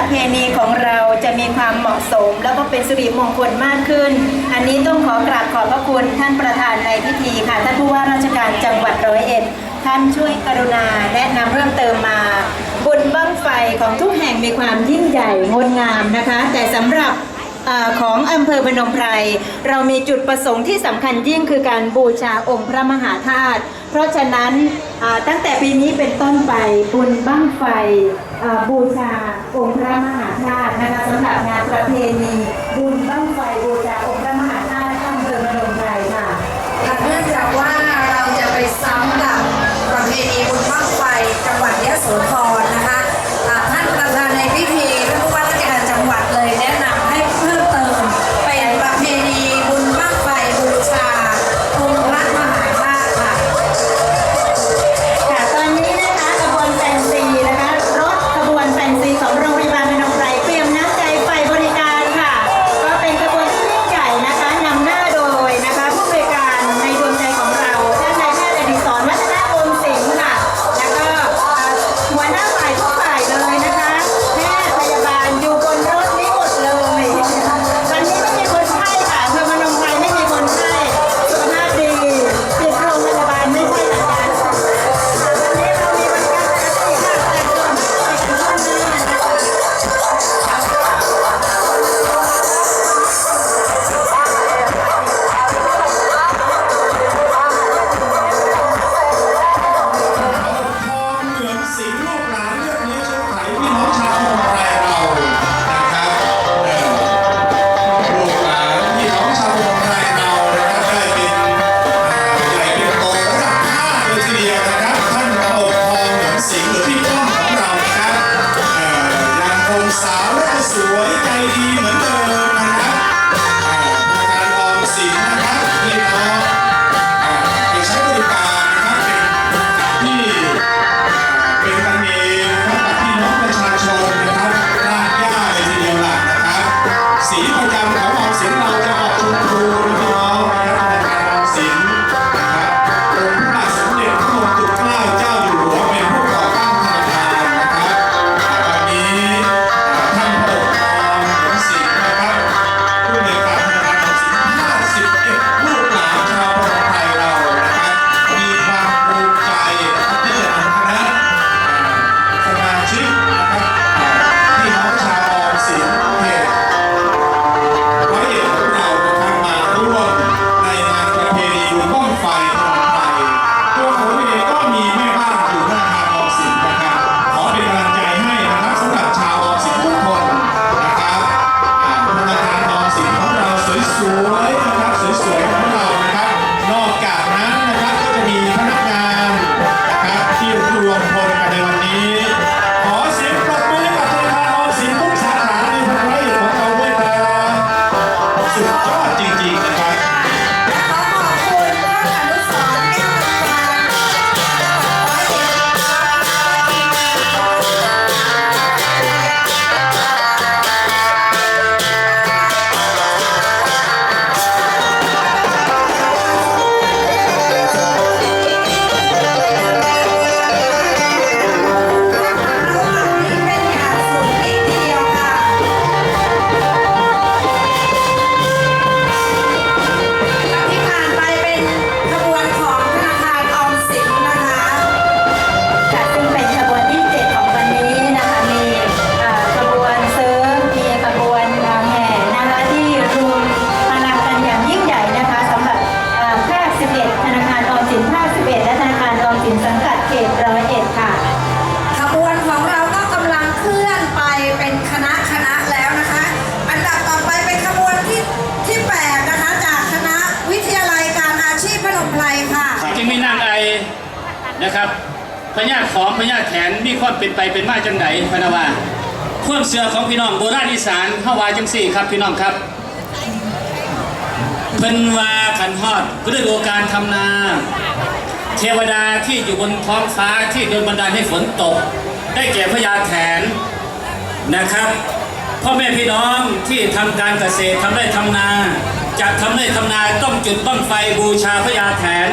ประเพณีของเราจะมีความเหมาะสม แล้วก็เป็นสิริมงคลมากขึ้น อันนี้ต้องขอกราบขอบพระคุณท่านประธานในพิธีค่ะท่านผู้ว่าราชการจังหวัดร้อยเอ็ดท่านช่วยกรุณาแนะนำเพิ่มเติมมา บุญบั้งไฟของทุกแห่งมีความยิ่งใหญ่งดงามนะคะ แต่สำหรับอของอำเภอพนมไพรเรามีจุดประสงค์ที่สำคัญยิ่งคือการบูชาองค์พระมหาธาตุเพราะฉะนั้นตั้งแต่ปีนี้เป็นต้นไปบุญบั้งไฟ บูชาองค์พระมหาธาตุนะคะสำหรับงานประเพณีบุญ สวย เป็นไปเป็นมาจังไดพนะว่าความเสือของพี่น้องโบราณอีสานเฮาว่าจังซี่ครับพี่น้องครับเพิ่นวาขันฮอดฤดูการทำนา เทวดาที่อยู่บนท้องฟ้าที่โดนบันดาลให้ฝนตก ได้แก่พญาแถนนะครับพ่อแม่พี่น้องที่ทำการเกษตรทำไร่ทำนาจะทำไร่ทำนาต้องจุดบ้างไฟบูชาพญาแถน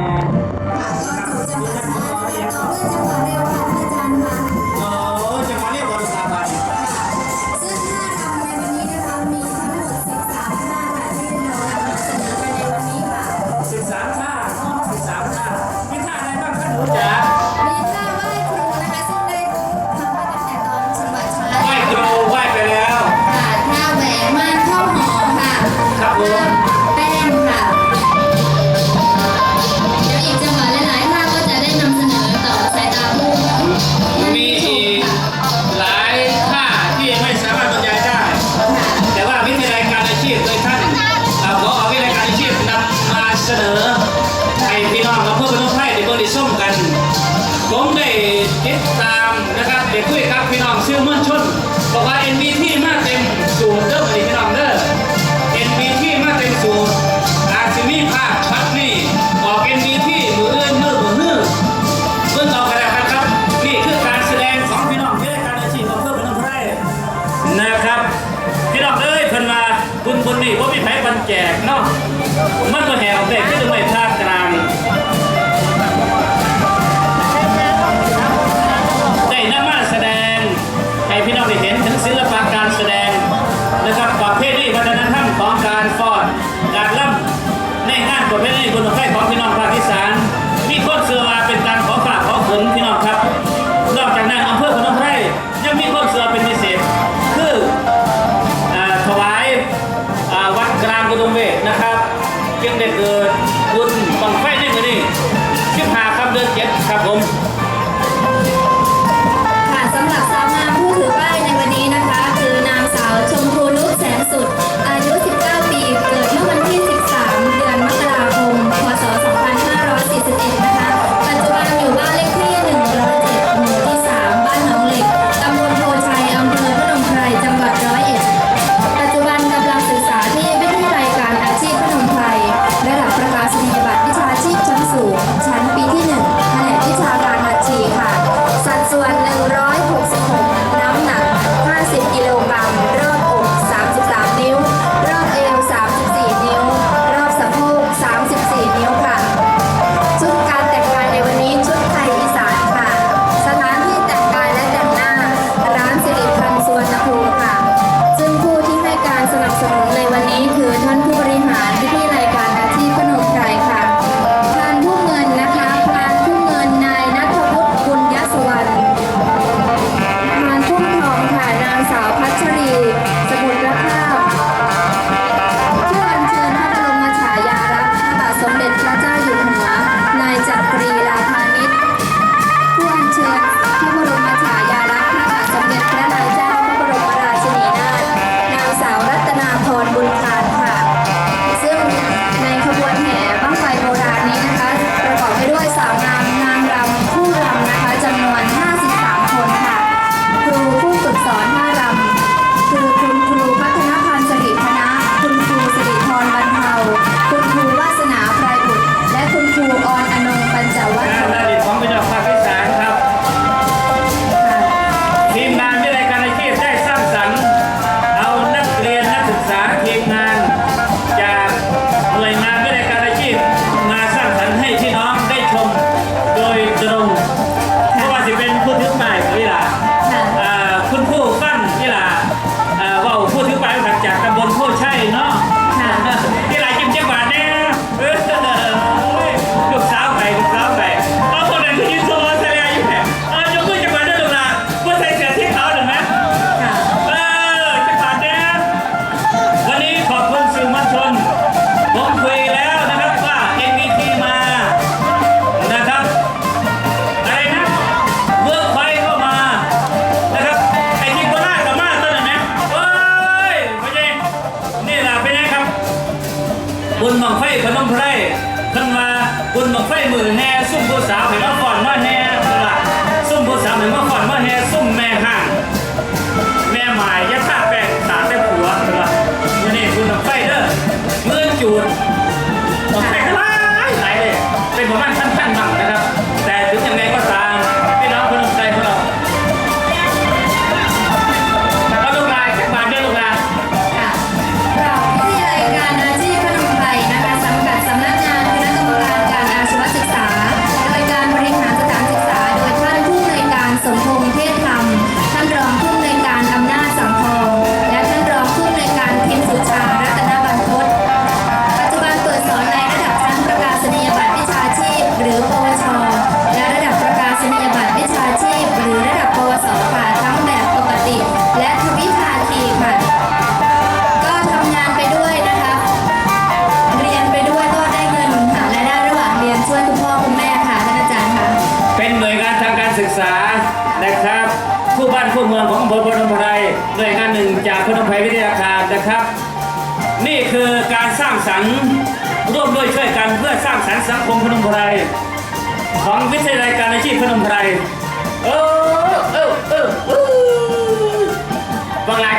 การ นะครับ นี่คือการสร้างสรรค์ร่วมด้วยช่วยกันเพื่อสร้างสรรค์สังคมพนมไพรของวิทยาลัยการอาชีพพนมไพรเออเออเออเออบังไา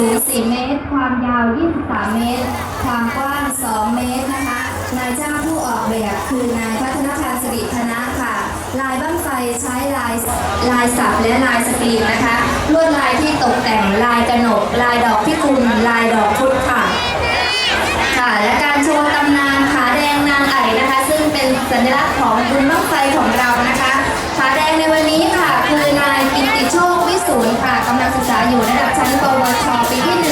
สูง 4 เมตร ความยาว 23 เมตร ความกว้าง 2 เมตรนะคะ นายจ้างผู้ออกแบบคือนายพัฒนพันธ์สิริธนะค่ะ ลายบ้างไฟใช้ลายลายสับและลายสกรีนนะคะ ลวดลายที่ตกแต่งลายกระหนก ลายดอกพิกุลลายดอกพุทธค่ะ ค่ะ และการโชว์ตำนานขาแดงนางไอ่นะคะ ซึ่งเป็นสัญลักษณ์ของบุญบั้งไฟของเรานะคะ นักศึกษาอยู่ระดับชั้นปวชปีที่1